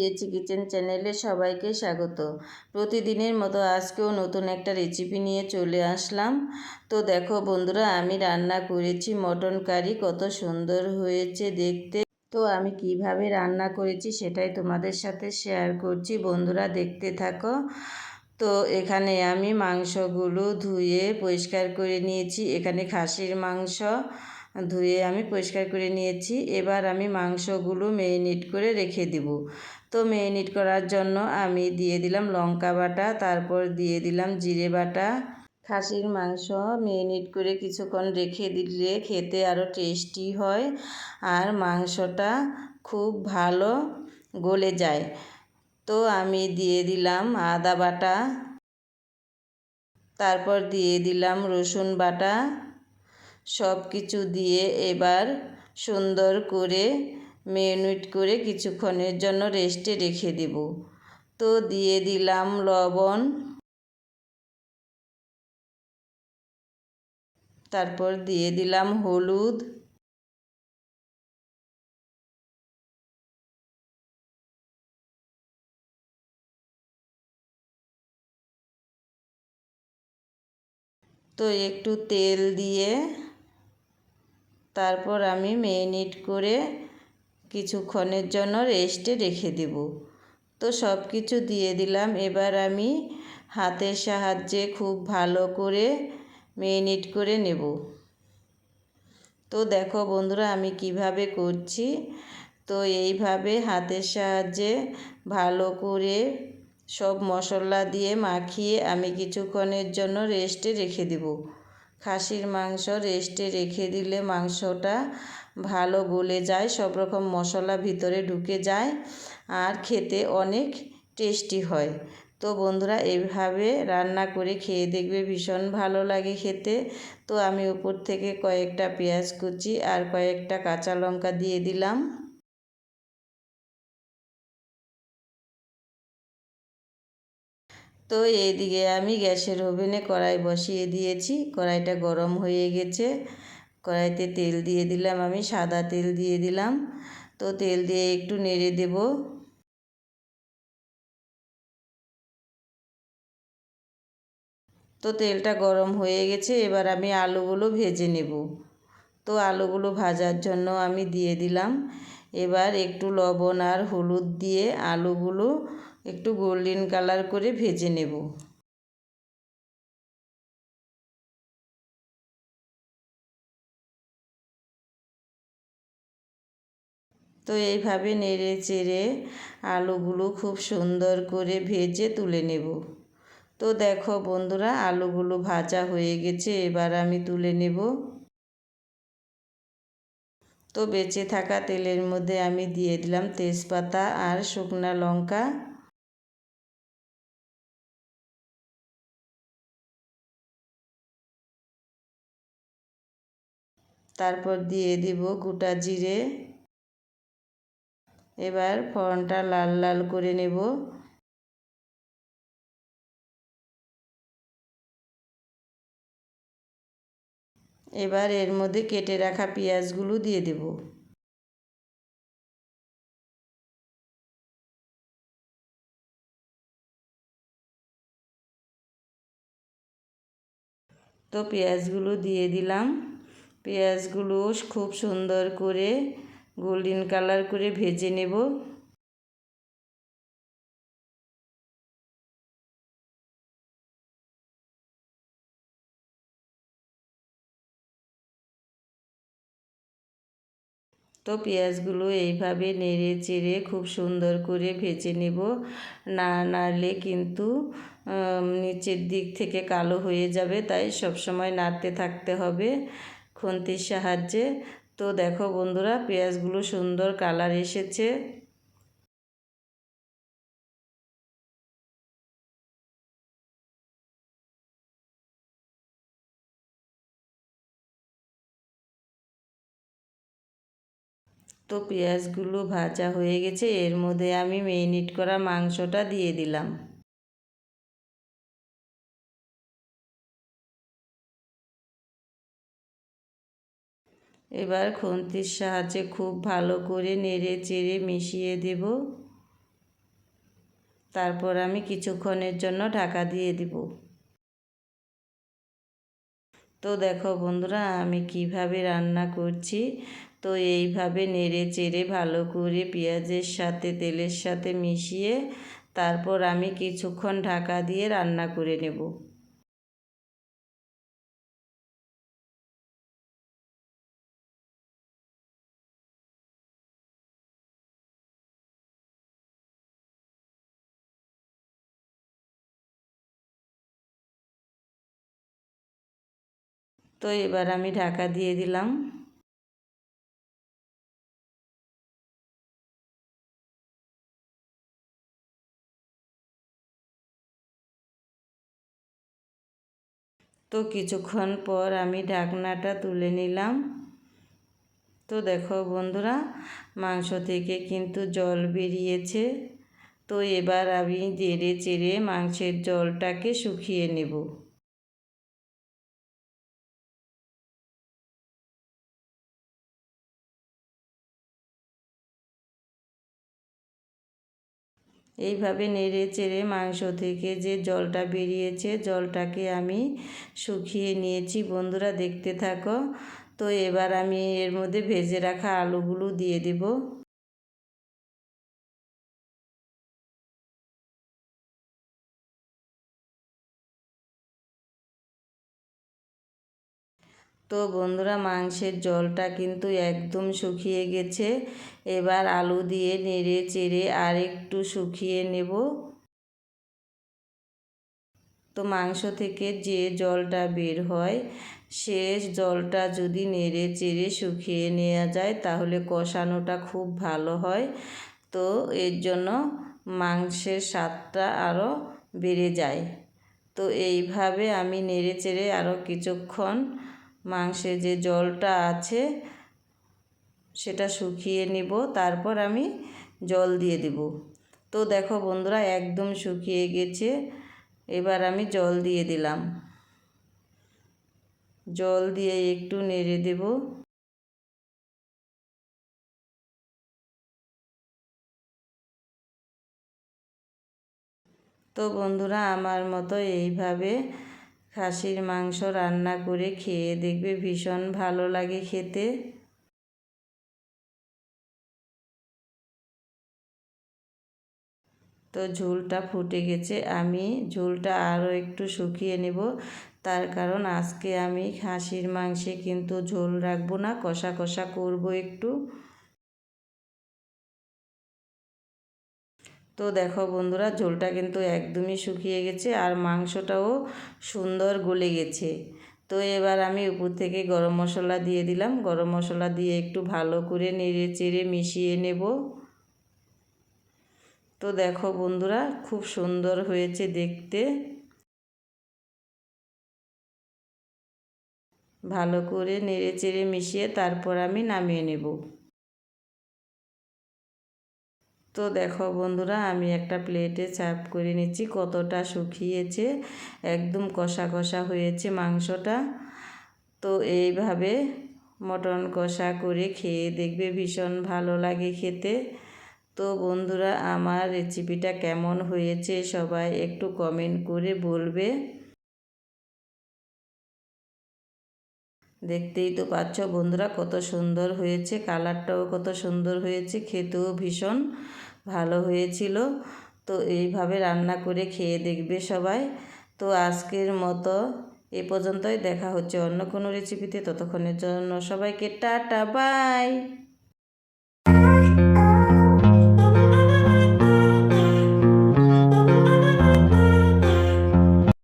নমস্কার কিচেন চ্যানেলে সবাইকে স্বাগত। প্রতিদিনের মতো আজকেও নতুন একটা রেসিপি নিয়ে চলে আসলাম। তো দেখো বন্ধুরা, আমি রান্না করেছি মটন কারি, কত সুন্দর হয়েছে দেখতে। তো আমি কীভাবে রান্না করেছি সেটাই তোমাদের সাথে শেয়ার করছি। বন্ধুরা, দেখতে থাকো। তো এখানে আমি মাংসগুলো ধুয়ে পরিষ্কার করে নিয়েছি। এখানে খাসির মাংস ধুয়ে আমি পরিষ্কার করে নিয়েছি। এবার আমি মাংসগুলো মেরিনেট করে রেখে দেব। তো মেরিনেট করার জন্য আমি দিয়ে দিলাম লঙ্কা বাটা, তারপর দিয়ে দিলাম জিরে বাটা। খাসির মাংস মেরিনেট করে কিছুক্ষণ রেখে দিলে খেতে আরও টেস্টি হয় আর মাংসটা খুব ভালো গলে যায়। তো আমি দিয়ে দিলাম আদা বাটা, তারপর দিয়ে দিলাম রসুন বাটা। সব কিছু দিয়ে এবার সুন্দর করে মেরিনেট করে কিছুক্ষণের জন্য রেস্টে রেখে দেব। তো দিয়ে দিলাম লবণ। তারপর দিয়ে দিলাম হলুদ। তো একটু তেল দিয়ে তারপর আমি মেরিনেট করে কিছুক্ষণের জন্য রেস্টে রেখে দেব। তো সব কিছু দিয়ে দিলাম। এবার আমি হাতের সাহায্যে খুব ভালো করে মেরিনেট করে নেব। তো দেখো বন্ধুরা, আমি কীভাবে করছি? তো এইভাবে হাতের সাহায্যে ভালো করে সব মশলা দিয়ে মাখিয়ে আমি কিছুক্ষণের জন্য রেস্টে রেখে দেব। খাসির মাংস রেস্টে রেখে দিলে মাংসটা ভালো গলে যায়, সব রকম মশলা ভিতরে ঢুকে যায় আর খেতে অনেক টেস্টি হয়। তো বন্ধুরা এইভাবে রান্না করে খেয়ে দেখবে ভীষণ ভালো লাগে খেতে। তো আমি উপর থেকে কয়েকটা পেঁয়াজ কুচি আর কয়েকটা কাঁচা লঙ্কা দিয়ে দিলাম। তো এইদিকে আমি গ্যাসের ওভেনে কড়াই বসিয়ে দিয়েছি। কড়াইটা গরম হয়ে গেছে। কড়াইতে তেল দিয়ে দিলাম, আমি সাদা তেল দিয়ে দিলাম। তো তেল দিয়ে একটু নেড়ে দেব। তো তেলটা গরম হয়ে গেছে, এবার আমি আলুগুলো ভেজে নেব। তো আলুগুলো ভাজার জন্য আমি দিয়ে দিলাম। এবার একটু লবণ আর হলুদ দিয়ে আলুগুলো একটু গোল্ডেন কালার করে ভেজে নেব। তো এইভাবে নেড়ে চেড়ে আলুগুলো খুব সুন্দর করে ভেজে তুলে নেব। তো দেখো বন্ধুরা, আলুগুলো ভাজা হয়ে গেছে, এবার আমি তুলে নেব। তো বেঁচে থাকা তেলের মধ্যে আমি দিয়ে দিলাম তেজপাতা আর শুকনা লঙ্কা। তারপর দিয়ে দিব গোটা জিরে। এবার ফোড়নটা লাল লাল করে নেব। এবার এর মধ্যে কেটে রাখা পেঁয়াজগুলো দিয়ে দেব। তো পেঁয়াজগুলো দিয়ে দিলাম। পেঁয়াজগুলো খুব সুন্দর করে গোল্ডেন কালার করে ভেজে নেব। তো পেঁয়াজগুলো এইভাবে নেড়ে চেড়ে খুব সুন্দর করে ভেজে নেব। না নাড়লে কিন্তু নিচের দিক থেকে কালো হয়ে যাবে, তাই সবসময় নাড়তে থাকতে হবে খুন্তির সাহায্যে। তো দেখো বন্ধুরা, পেঁয়াজগুলো সুন্দর কালার এসেছে। তো পেঁয়াজগুলো ভাজা হয়ে গেছে, এর মধ্যে আমি মেরিনেট করা মাংসটা দিয়ে দিলাম। এবার খুন্তির সাহায্যে খুব ভালো করে নেড়ে চেড়ে মিশিয়ে দেব। তারপর আমি কিছুক্ষণের জন্য ঢাকা দিয়ে দিব। তো দেখো বন্ধুরা, আমি কীভাবে রান্না করছি। তো এইভাবে নেড়ে চেড়ে ভালো করে পেঁয়াজের সাথে, তেলের সাথে মিশিয়ে তারপর আমি কিছুক্ষণ ঢাকা দিয়ে রান্না করে নেব। তো এবার আমি ঢাকা দিয়ে দিলাম। তো কিছুক্ষণ পর আমি ঢাকনাটা তুলে নিলাম। তো দেখো বন্ধুরা, মাংস থেকে কিন্তু জল বেরিয়েছে। তো এবার আমি জেড়ে চেড়ে মাংসের জলটাকে শুকিয়ে নেব। এইভাবে নেড়ে চেড়ে মাংস থেকে যে জলটা বেরিয়েছে, জলটাকে আমি শুকিয়ে নিয়েছি। বন্ধুরা, দেখতে থাকো। তো এবার আমি এর মধ্যে ভেজে রাখা আলুগুলো দিয়ে দেব। তো বন্ধুরা মাংসের জলটা কিন্তু একদম শুকিয়ে গেছে। এবার আলু দিয়ে নেড়ে চেড়ে আর একটু শুকিয়ে নেব। তো মাংস থেকে যে জলটা বের হয়, সে জলটা যদি নেড়ে চেড়ে শুকিয়ে নেওয়া যায়, তাহলে কষানোটা খুব ভালো হয়। তো এর জন্য মাংসের স্বাদটা আরও বেড়ে যায়। তো এইভাবে আমি নেড়ে চেড়ে আরও কিছুক্ষণ মাংসে যে জলটা আছে, সেটা শুকিয়ে নিব। তারপর আমি জল দিয়ে দেব। তো দেখো বন্ধুরা, একদম শুকিয়ে গেছে। এবার আমি জল দিয়ে দিলাম। জল দিয়ে একটু নেড়ে দেব। তো বন্ধুরা, আমার মতো এইভাবে খাসির মাংস রান্না করে খেয়ে দেখবে ভীষণ ভালো লাগে খেতে। তো ঝোলটা ফুটে গেছে, আমি ঝোলটা আরও একটু শুকিয়ে নেব। তার কারণ আজকে আমি খাসির মাংসে কিন্তু ঝোল রাখব না, কষা কষা করব একটু। তো দেখো বন্ধুরা, ঝোলটা কিন্তু একদমই শুকিয়ে গেছে আর মাংসটাও সুন্দর গলে গেছে। তো এবার আমি উপর থেকে গরম মশলা দিয়ে দিলাম। গরম মশলা দিয়ে একটু ভালো করে নেড়ে চেড়ে মিশিয়ে নেব। তো দেখো বন্ধুরা, খুব সুন্দর হয়েছে দেখতে। ভালো করে নেড়ে চেড়ে মিশিয়ে তারপর আমি নামিয়ে নেব। তো দেখো বন্ধুরা, আমি একটা প্লেটে চাপ করে নিচ্ছি, কতটা শুকিয়েছে, একদম কষা কষা হয়েছে মাংসটা। তো এইভাবে মটন কষা করে খেয়ে দেখবে ভীষণ ভালো লাগে খেতে। তো বন্ধুরা, আমার রেসিপিটা কেমন হয়েছে সবাই একটু কমেন্ট করে বলবে। দেখতেই তো পাচ্ছ বন্ধুরা, কত সুন্দর হয়েছে কালারটাও কত সুন্দর হয়েছে, খেতেও ভীষণ ভালো হয়েছিল। তো এইভাবে রান্না করে খেয়ে দেখবে সবাই। তো আজকের মতো এ পর্যন্তই। দেখা হচ্ছে অন্য কোনো রেসিপিতে ততক্ষণের জন্য সবাইকে টাটা বাই